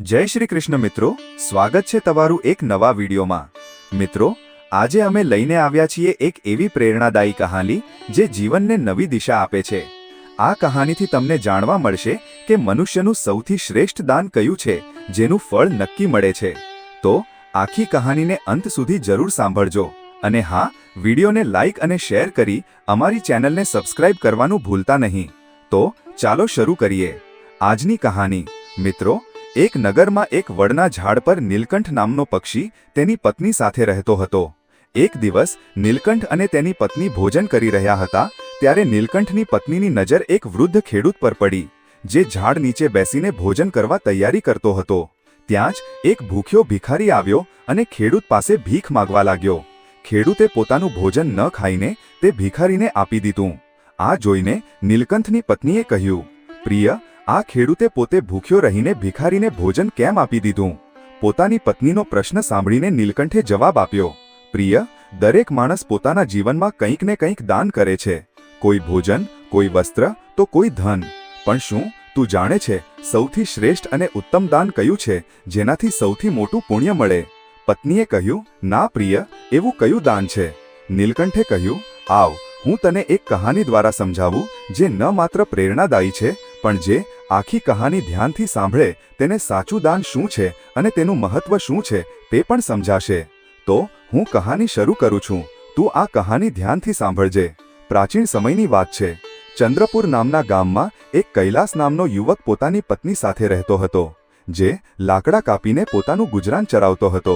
જય શ્રી કૃષ્ણ મિત્રો, સ્વાગત છે તમારું એક નવા વિડીયોમાં. મિત્રો, આજે અમે લઈને આવ્યા છીએ એક એવી પ્રેરણાદાયી કહાની જે જીવનને નવી દિશા આપે છે. આ કહાનીથી તમને જાણવા મળશે કે મનુષ્યનું સૌથી શ્રેષ્ઠ દાન કયું છે, જેનું ફળ નક્કી મળે છે. તો, આખી કહાનીને અંત સુધી જરૂર સાંભળજો. અને હા, વિડીયોને લાઇક અને શેર કરી અમારી ચેનલને સબસ્ક્રાઇબ કરવાનું ભૂલતા નહીં. તો, ચાલો શરૂ કરીએ. આજની કહાની. મિત્રો એક નગરમાં એક વડના ઝાડ પર નીલકંઠ નામનો પક્ષી તેની પત્ની સાથે રહેતો હતો. એક દિવસ નીલકંઠ અને તેની પત્ની ભોજન કરી રહ્યા હતા, ત્યારે નીલકંઠની પત્નીની નજર એક વૃદ્ધ ખેડૂત પર પડી, જે ઝાડ નીચે બેસીને ભોજન કરવા તૈયારી કરતો હતો. ત્યાં જ એક ભૂખ્યો ભિખારી આવ્યો અને ખેડૂત પાસે ભીખ માગવા લાગ્યો. ખેડૂતે પોતાનું ભોજન ન ખાઈને તે ભિખારીને આપી દીધું. આ જોઈને નીલકંઠની પત્નીએ કહ્યું, પ્રિય આ ખેડૂતે પોતે ભૂખ્યો રહીને ભિખારીને ભોજન કેમ આપી દીધું? પોતાની પત્નીનો પ્રશ્ન સાંભળીને નીલકંઠે જવાબ આપ્યો, પ્રિય, દરેક માણસ પોતાના જીવનમાં કંઈક ને કંઈક દાન કરે છે. કોઈ ભોજન, કોઈ વસ્ત્ર, તો કોઈ ધન. પણ શું તું જાણે છે સૌથી શ્રેષ્ઠ અને ઉત્તમ દાન કયું છે, જેનાથી સૌથી મોટું પુણ્ય મળે પત્નીએ કહ્યું, ના પ્રિય, એવું કયું દાન છે નીલકંઠે કહ્યું, આવ, હું તને એક કહાની દ્વારા સમજાવું, જે ન માત્ર પ્રેરણાદાયી છે પણ જે આખી કહાની ધ્યાનથી સાંભળે, તેને સાચું દાન શું છે અને તેનું મહત્વ શું છે તે પણ સમજાશે. તો, હું કહાની શરૂ કરું છું. તું આ કહાની ધ્યાનથી સાંભળજે. પ્રાચીન સમયની વાત છે. ચંદ્રપુર નામના ગામમાં એક કૈલાસ નામનો યુવક પોતાની પત્ની સાથે રહેતો હતો, જે લાકડા કાપીને પોતાનું ગુજરાન ચરાવતો હતો.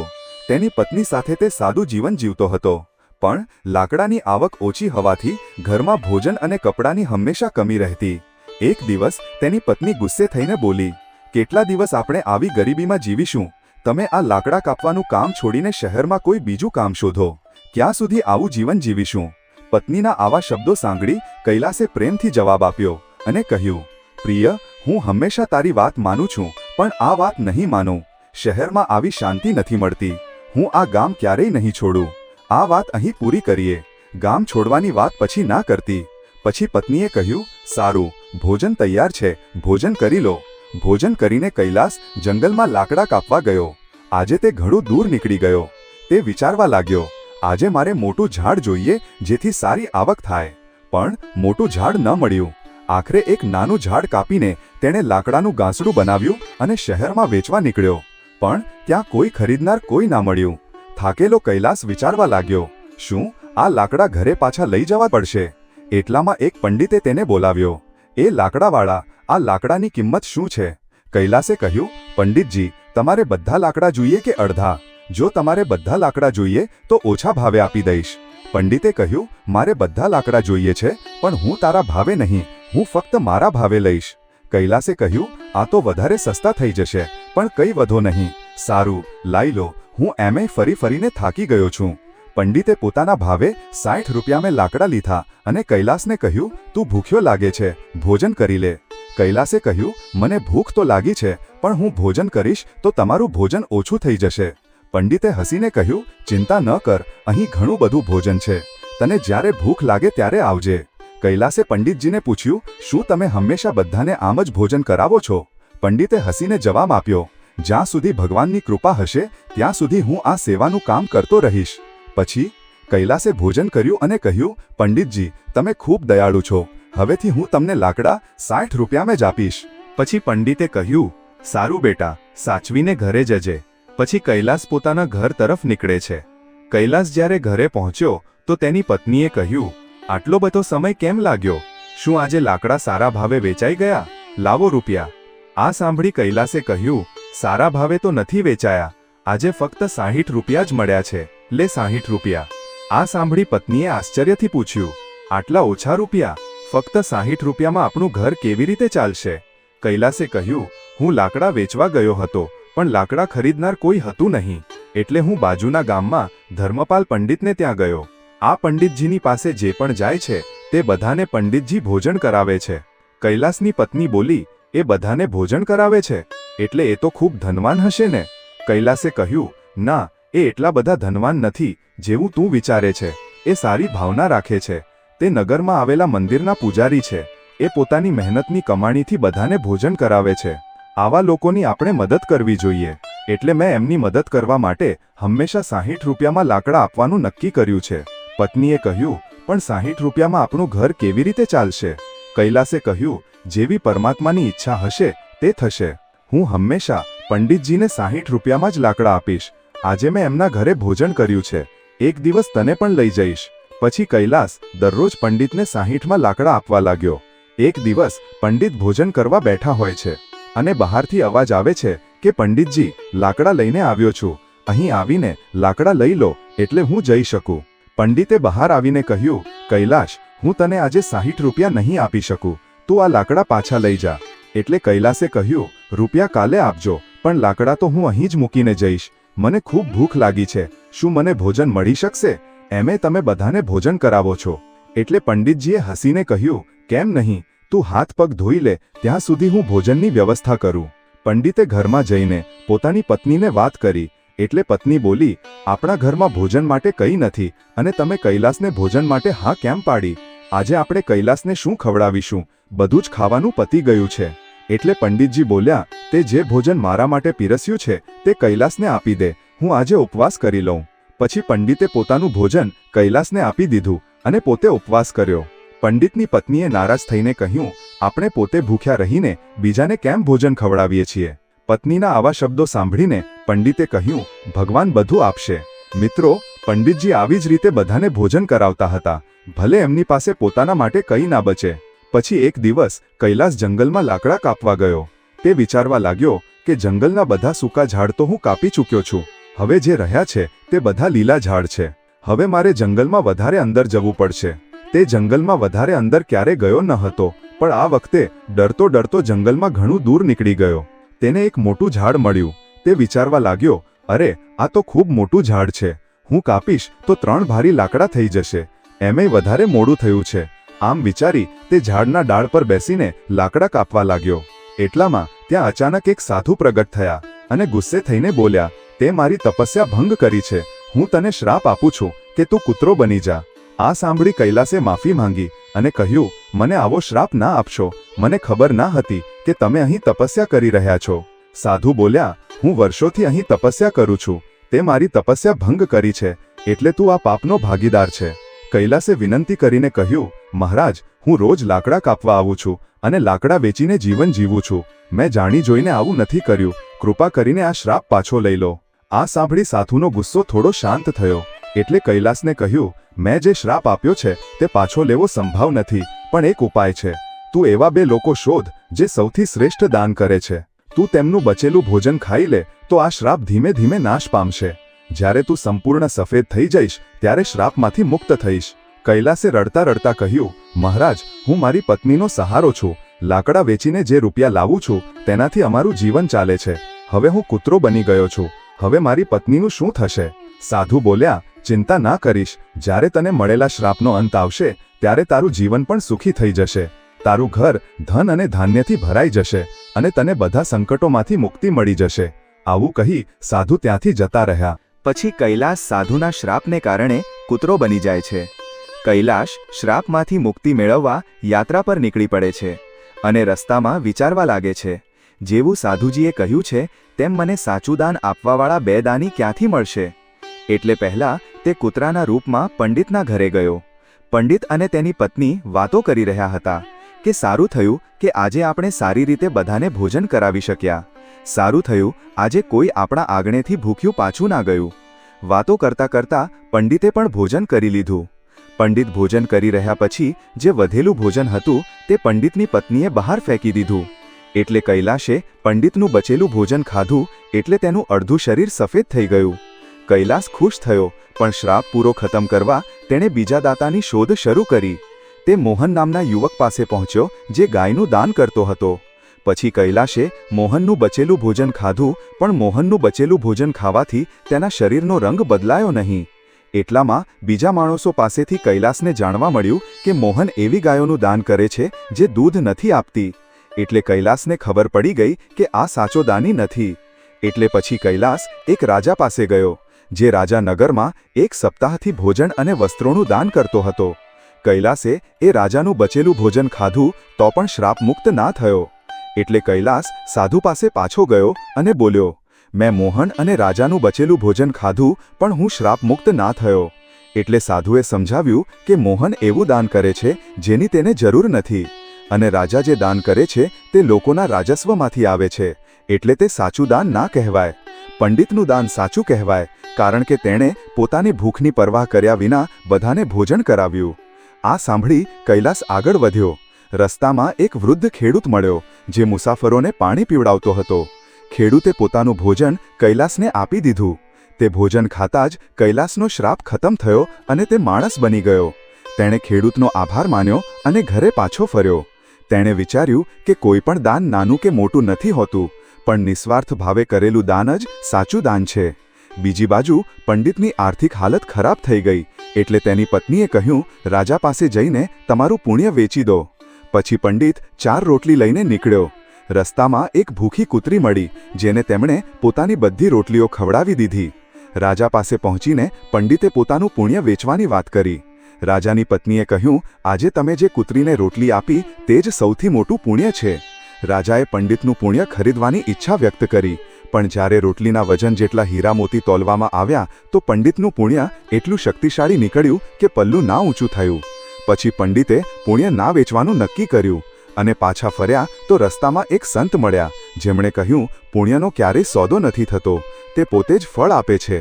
તેની પત્ની સાથે તે સાદું જીવન જીવતો હતો. પણ લાકડાની આવક ઓછી હોવાથી ઘરમાં ભોજન અને કપડાની હંમેશા કમી રહેતી. એક દિવસ તેની પત્ની ગુસ્સે થઈને બોલી, કેટલા દિવસ આપણે આવી ગરીબીમાં જીવીશું? તમે આ લાકડા કાપવાનું કામ છોડીને શહેરમાં કોઈ બીજું કામ શોધો. ક્યાં સુધી આવું જીવન જીવીશું? પત્નીના આવા શબ્દો સાંભળી કૈલાસે પ્રેમથી જવાબ આપ્યો અને કહ્યું, પ્રિય, હું હંમેશા તારી વાત માનું છું, પણ આ વાત નહીં માનું. શહેરમાં આવી શાંતિ નથી મળતી. હું આ ગામ ક્યારેય નહીં છોડું. આ વાત અહીં પૂરી કરીએ. ગામ છોડવાની વાત પછી ના કરતી. પછી પત્નીએ કહ્યું, સારું, ભોજન તૈયાર છે, ભોજન કરી લો. ભોજન કરીને કૈલાસ જંગલમાં લાકડા કાપવા ગયો. આજે તે ઘણું દૂર નીકળી ગયો. તે વિચારવા લાગ્યો, આજે મારે મોટું ઝાડ જોઈએ જેથી સારી આવક થાય. પણ મોટું ઝાડ ન મળ્યું. આખરે એક નાનું ઝાડ કાપીને તેણે લાકડાનું ગાંસડું બનાવ્યું અને શહેરમાં વેચવા નીકળ્યો. પણ ત્યાં કોઈ ખરીદનાર કોઈ ના મળ્યું. થાકેલો કૈલાસ વિચારવા લાગ્યો, શું આ લાકડા ઘરે પાછા લઈ જવા પડશે? એટલામાં એક પંડિતે તેને બોલાવ્યો, એ લાકડાવાળા, આ લાકડાની કિંમત શું છે? કૈલાસે કહ્યું, પંડિતજી, તમારે બધા લાકડા જોઈએ કે અડધા? જો તમારે બધા લાકડા જોઈએ, તો ઓછા ભાવે આપી દઈશ. પંડિતે કહ્યું, મારે બધા લાકડા જોઈએ છે, પણ હું તારા ભાવે નહીં, હું ફક્ત મારા ભાવે લઈશ. કૈલાસે કહ્યું, આ તો વધારે સસ્તા થઈ જશે, પણ કંઈ વધો નહીં. સારું, લાઈ લો, હું એમે ફરી ફરીને થાકી ગયો છું. પંડિતે પોતાના ભાવે સાઠ રૂપિયા મેં લાકડા લીધા અને કૈલાસને કહ્યું, તું ભૂખ્યો લાગે છે, ભોજન કરી લે. કૈલાસે કહ્યું, મને ભૂખ તો લાગી છે, પણ હું ભોજન કરીશ તો તમારું ભોજન ઓછું થઈ જશે. પંડિતે હસીને કહ્યું, ચિંતા ન કર, અહીં ઘણું બધું ભોજન છે. તને જ્યારે ભૂખ લાગે ત્યારે આવજે. કૈલાસે પંડિતજીને પૂછ્યું, શું તમે હંમેશા બધાને આમ જ ભોજન કરાવો છો? પંડિતે હસીને જવાબ આપ્યો, જ્યાં સુધી ભગવાનની કૃપા હશે, ત્યાં સુધી હું આ સેવાનું કામ કરતો રહીશ. પછી કૈલાસે ભોજન કર્યું અને કહ્યું, પંડિતજી, તમે ખૂબ દયાળુ છો. હવેથી હું તમને લાકડા સાઠ રૂપિયામાં જ આપીશ. પછી પંડિતે કહ્યું, સારું બેટા, સાચવીને ઘરે જજે. પછી કૈલાસ પોતાના ઘર તરફ નીકળે છે. કૈલાસ જ્યારે ઘરે પહોંચ્યો, તો તેની પત્નીએ કહ્યું, આટલો બધો સમય કેમ લાગ્યો? શું આજે લાકડા સારા ભાવે વેચાઈ ગયા? લાવો રૂપિયા. આ સાંભળી કૈલાસે કહ્યું, સારા ભાવે તો નથી વેચાયા. આજે ફક્ત સાહીઠ રૂપિયા જ મળ્યા છે. લે સાહીઠ રૂપિયા. આ સાંભળી પત્નીએ આશ્ચર્યથી પૂછ્યું, આટલા ઓછા રૂપિયા? ફક્ત સાહીઠ રૂપિયામાં આપણું ઘર કેવી રીતે ચાલશે? કૈલાસે કહ્યું, હું લાકડા વેચવા ગયો હતો, પણ લાકડા ખરીદનાર કોઈ હતું નહીં, એટલે હું બાજુના ગામમાં ધર્મપાલ પંડિતને ત્યાં ગયો. આ પંડિતજીની પાસે જે પણ જાય છે, તે બધાને પંડિતજી ભોજન કરાવે છે. કૈલાસની પત્ની બોલી, એ બધાને ભોજન કરાવે છે? એટલે એ તો ખૂબ ધનવાન હશે ને? કૈલાસે કહ્યું, ના એ એટલા બધા ધનવાન નથી જેવું તું વિચારે છે. એ સારી ભાવના રાખે છે. તે નગરમાં આવેલા મંદિરના પૂજારી છે. એ પોતાની મહેનતની કમાણીથી બધાને ભોજન કરાવે છે. આવા લોકોની આપણે મદદ કરવી જોઈએ. એટલે મેં એમની મદદ કરવા માટે હંમેશા સાહીઠ રૂપિયામાં લાકડા આપવાનું નક્કી કર્યું છે. પત્નીએ કહ્યું, પણ સાહીઠ રૂપિયામાં આપણું ઘર કેવી રીતે ચાલશે? કૈલાસે કહ્યું, જેવી પરમાત્માની ઈચ્છા હશે, તે થશે. હું હંમેશા પંડિતજીને સાહીઠ રૂપિયામાં જ લાકડા આપીશ. આજે મેં એમના ઘરે ભોજન કર્યું છે. એક દિવસ તને પણ લઈ જઈશ. પછી કૈલાસ દરરોજ પંડિતને સાહીઠમાં લાકડા આપવા લાગ્યો. એક દિવસ પંડિત ભોજન કરવા બેઠા હોય છે. અને બહારથી અવાજ આવે છે કે, પંડિતજી, લાકડા લઈને આવ્યો છું. અહીં આવીને લાકડા લઈ લો, એટલે હું જઈ શકું. પંડિતે બહાર આવીને કહ્યું, કૈલાશ, હું તને આજે સાહીઠ રૂપિયા નહીં આપી શકું. તું આ લાકડા પાછા લઈ જા. એટલે કૈલાસે કહ્યું, રૂપિયા કાલે આપજો, પણ લાકડા તો હું અહીં જ મૂકીને જઈશ. મને ખૂબ ભૂખ લાગી છે. શું મને ભોજન મળી શકશે? એમે તમે બધાને ભોજન કરાવો છો. એટલે પંડિતજીએ હસીને કહ્યું, કેમ નહીં? તું હાથ પગ ધોઈ લે, ત્યાં સુધી હું ભોજનની વ્યવસ્થા કરું. પંડિતે ઘરમાં જઈને પોતાની પત્નીને વાત કરી, એટલે પત્ની બોલી, આપણા ઘરમાં ભોજન માટે કંઈ નથી, અને તમે કૈલાસને ભોજન માટે હા કેમ પાડી? આજે આપણે કૈલાસને શું ખવડાવીશું? બધું જ ખાવાનું પતી ગયું છે. એટલે પંડિતજી બોલ્યા, તે જે ભોજન મારા માટે પીરસ્યું છે, તે કૈલાસને આપી દે, હું આજે ઉપવાસ કરી લઉં. પછી પંડિતે પોતાનું ભોજન કૈલાસને આપી દીધું અને પોતે ઉપવાસ કર્યો. પંડિતની પત્નીએ નારાજ થઈને કહ્યું, આપણે પોતે ભૂખ્યા રહીને બીજાને કેમ ભોજન ખવડાવીએ છીએ? પત્નીના આવા શબ્દો સાંભળીને પંડિતે કહ્યું, ભગવાન બધું આપશે. મિત્રો, પંડિતજી આવી જ રીતે બધાને ભોજન કરાવતા હતા. ભલે એમની પાસે પોતાના માટે કંઈ ના બચે. પછી એક દિવસ કૈલાસ જંગલમાં લાકડા કાપવા ગયો. તે વિચારવા લાગ્યો કે જંગલના બધા સૂકા ઝાડ તો હું કાપી ચૂક્યો છું. હવે જે રહ્યા છે તે બધા લીલા ઝાડ છે. હવે મારે જંગલમાં વધારે અંદર જવું પડશે. તે જંગલમાં વધારે અંદર ક્યારે ગયો ન હતો, પણ આ વખતે ડરતો ડરતો જંગલમાં ઘણું દૂર નીકળી ગયો. તેને એક મોટું ઝાડ મળ્યું. તે વિચારવા લાગ્યો, અરે, આ તો ખૂબ મોટું ઝાડ છે. હું કાપીશ તો ત્રણ ભારી લાકડા થઈ જશે. એમેય વધારે મોડું થયું છે. આમ વિચારી તે ઝાડના ડાળ પર બેસીને લાકડા કાપવા લાગ્યો. એટલામાં ત્યાં અચાનક એક સાધુ પ્રગટ થયા અને ગુસ્સે થઈને બોલ્યા, તે મારી તપસ્યા ભંગ કરી છે. હું તને શ્રાપ આપું છું કે તું કૂતરો બની જા. આ સાંભળી કૈલાસે માફી માંગી અને કહ્યું, મને આવો શ્રાપ ના આપશો. મને ખબર ના હતી કે તમે અહીં તપસ્યા કરી રહ્યા છો. સાધુ બોલ્યા, હું વર્ષોથી અહીં તપસ્યા કરું છું. તે મારી તપસ્યા ભંગ કરી છે. એટલે તું આ પાપનો ભાગીદાર છે. કૈલાસે વિનંતી કરીને કહ્યું, મહારાજ, હું રોજ લાકડા કાપવા આવું છું અને લાકડા વેચીને જીવન જીવું છું. મેં જાણી જોઈને આવું નથી કર્યું. કૃપા કરીને આ શ્રાપ પાછો લઈ લો. આ સાંભળી સાધુનો ગુસ્સો થોડો શાંત થયો. એટલે કૈલાસને કહ્યું, મેં જે શ્રાપ આપ્યો છે, તે પાછો લેવો સંભવ નથી, પણ એક ઉપાય છે. તું એવા બે લોકો શોધ, જે સૌથી શ્રેષ્ઠ દાન કરે છે. તું તેમનું બચેલું ભોજન ખાઈ લે, તો આ શ્રાપ ધીમે ધીમે નાશ પામશે. જ્યારે તું સંપૂર્ણ સફેદ થઈ જઈશ, ત્યારે શ્રાપમાંથી મુક્ત થઈશ. કૈલાસે રડતા રડતા કહ્યું, મહારાજ, હું મારી પત્નીનો સહારો છું. લાકડા વેચીને જે રૂપિયા લાવું છું, તેનાથી અમારું જીવન ચાલે છે. હવે હું કૂતરો બની ગયો છું. હવે મારી પત્નીનું શું થશે? સાધુ બોલ્યા, ચિંતા ના કરીશ. જ્યારે તને મળેલા શ્રાપનો અંત આવશે, ત્યારે તારું જીવન પણ સુખી થઈ જશે. તારું ઘર ધન અને ધાન્યથી ભરાઈ જશે અને તને બધા સંકટોમાંથી મુક્તિ મળી જશે. આવું કહી સાધુ ત્યાંથી જતા રહ્યા. પછી કૈલાસ સાધુના શ્રાપને કારણે કૂતરો બની જાય છે. કૈલાશ શ્રાપમાંથી મુક્તિ મેળવવા યાત્રા પર નીકળી પડે છે અને રસ્તામાં વિચારવા લાગે છે. જેવું સાધુજીએ કહ્યું છે, તેમ મને સાચું દાન આપવાવાળા બે દાની ક્યાંથી મળશે? એટલે પહેલા તે કૂતરાના રૂપમાં પંડિતના ઘરે ગયો. પંડિત અને તેની પત્ની વાતો કરી રહ્યા હતા. કે સારું થયું કે આજે આપણે સારી રીતે બધાને ભોજન કરાવી શક્યા. સારું થયું, આજે કોઈ આપણા આગણેથી ભૂખ્યું પાછું ના ગયું. વાતો કરતા કરતા પંડિતે પણ ભોજન કરી લીધું. પંડિત ભોજન કરી રહ્યા પછી જે વધેલું ભોજન હતું તે પંડિતની પત્નીએ બહાર ફેંકી દીધું. એટલે કૈલાશે પંડિતનું બચેલું ભોજન ખાધું એટલે તેનું અડધું શરીર સફેદ થઈ ગયું. કૈલાસ ખુશ થયો, પણ શ્રાપ પૂરો ખતમ કરવા તેણે બીજા દાતાની શોધ શરૂ કરી. તે મોહન નામના યુવક પાસે પહોંચ્યો, જે ગાયનું દાન કરતો હતો. પછી કૈલાશે મોહનનું બચેલું ભોજન ખાધું, પણ મોહનનું બચેલું ભોજન ખાવાથી તેના શરીરનો રંગ બદલાયો નહીં. એટલામાં બીજા માણસો પાસેથી કૈલાસને જાણવા મળ્યું કે મોહન એવી ગાયોનું દાન કરે છે, જે દૂધ નથી આપતી. એટલે કૈલાસને ખબર પડી ગઈ કે આ સાચો દાની નથી. એટલે પછી કૈલાસ એક રાજા પાસે ગયો, જે રાજા નગરમાં એક સપ્તાહથી ભોજન અને વસ્ત્રોનું દાન કરતો હતો. કૈલાસે એ રાજાનું બચેલું ભોજન ખાધું તો પણ શ્રાપ મુક્ત ના થયો. એટલે કૈલાસ સાધુ પાસે પાછો ગયો અને બોલ્યો, મેં મોહન અને રાજાનું બચેલું ભોજન ખાધું, પણ હું શ્રાપમુક્ત ના થયો. એટલે સાધુએ સમજાવ્યું કે મોહન એવું દાન કરે છે જેની તેને જરૂર નથી. અને રાજા જે દાન કરે છે તે લોકોના રાજસ્વમાંથી આવે છે, એટલે તે સાચું દાન ના કહેવાય. પંડિતનું દાન સાચું કહેવાય, કારણ કે તેણે પોતાની ભૂખની પરવાહ કર્યા વિના બધાને ભોજન કરાવ્યું. આ સાંભળી કૈલાસ આગળ વધ્યો. રસ્તામાં એક વૃદ્ધ ખેડૂત મળ્યો, જે મુસાફરોને પાણી પીવડાવતો હતો. ખેડૂતે પોતાનું ભોજન કૈલાસને આપી દીધું. તે ભોજન ખાતા જ કૈલાસનો શ્રાપ ખતમ થયો અને તે માણસ બની ગયો. તેણે ખેડૂતનો આભાર માન્યો અને ઘરે પાછો ફર્યો. તેણે વિચાર્યું કે કોઈ પણ દાન નાનું કે મોટું નથી હોતું, પણ નિસ્વાર્થ ભાવે કરેલું દાન જ સાચું દાન છે. બીજી બાજુ પંડિતની આર્થિક હાલત ખરાબ થઈ ગઈ એટલે તેની પત્નીએ કહ્યું, રાજા પાસે જઈને તમારું પુણ્ય વેચી દો. પછી પંડિત ચાર રોટલી લઈને નીકળ્યો. રસ્તામાં એક ભૂખી કૂતરી મળી, જેને તેમણે પોતાની બધી રોટલીઓ ખવડાવી દીધી. રાજા પાસે પહોંચીને પંડિતે પોતાનું પુણ્ય વેચવાની વાત કરી. રાજાની પત્નીએ કહ્યું, આજે તમે જે કૂતરીને રોટલી આપી, તે જ સૌથી મોટું પુણ્ય છે. રાજાએ પંડિતનું પુણ્ય ખરીદવાની ઈચ્છા વ્યક્ત કરી. પણ જ્યારે રોટલીના વજન જેટલા હીરા મોતી તોલવામાં આવ્યા, તો પંડિતનું પુણ્ય એટલું શક્તિશાળી નીકળ્યું કે પલ્લું ના ઊંચું થયું. પછી પંડિતે પુણ્ય ના વેચવાનું નક્કી કર્યું અને પાછા ફર્યા તો રસ્તામાં એક સંત મળ્યા, જેમણે કહ્યું, પુણ્યનો ક્યારેય સોદો નથી થતો, તે પોતે જ ફળ આપે છે.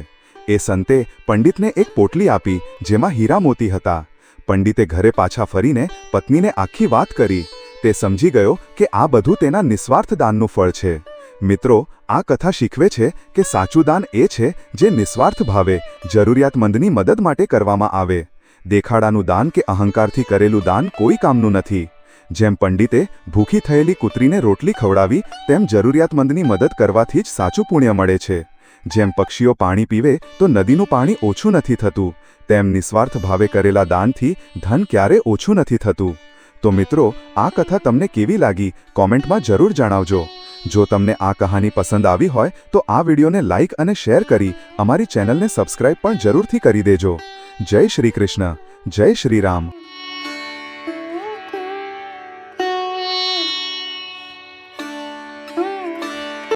એ સંતે પંડિતને એક પોટલી આપી, જેમાં હીરા મોતી હતા. પંડિતે ઘરે પાછા ફરીને પત્નીને આખી વાત કરી. તે સમજી ગયો કે આ બધું તેના નિસ્વાર્થ દાનનું ફળ છે. મિત્રો, આ કથા શીખવે છે કે સાચું દાન એ છે જે નિસ્વાર્થ ભાવે, જરૂરિયાતમંદની મદદ માટે કરવામાં આવે. દેખાડાનું દાન કે અહંકારથી કરેલું દાન કોઈ કામનું નથી. જેમ પંડિતે ભૂખી થયેલી કૂતરીને રોટલી ખવડાવી, તેમ જરૂરિયાતમંદની મદદ કરવાથી જ સાચું પુણ્ય મળે છે. જેમ પક્ષીઓ પાણી પીવે, તો નદીનું પાણી ઓછું નથી થતું. તેમ નિસ્વાર્થ ભાવે કરેલા દાનથી ધન ક્યારે ઓછું નથી થતું. તો મિત્રો, આ કથા તમને કેવી લાગી? કોમેન્ટમાં જરૂર જણાવજો. જો તમને આ કહાની પસંદ આવી હોય તો આ વિડીયોને લાઇક અને શેર કરી અમારી ચેનલને સબસ્ક્રાઇબ પણ જરૂરથી કરી દેજો. જય શ્રી કૃષ્ણ. જય શ્રી રામ.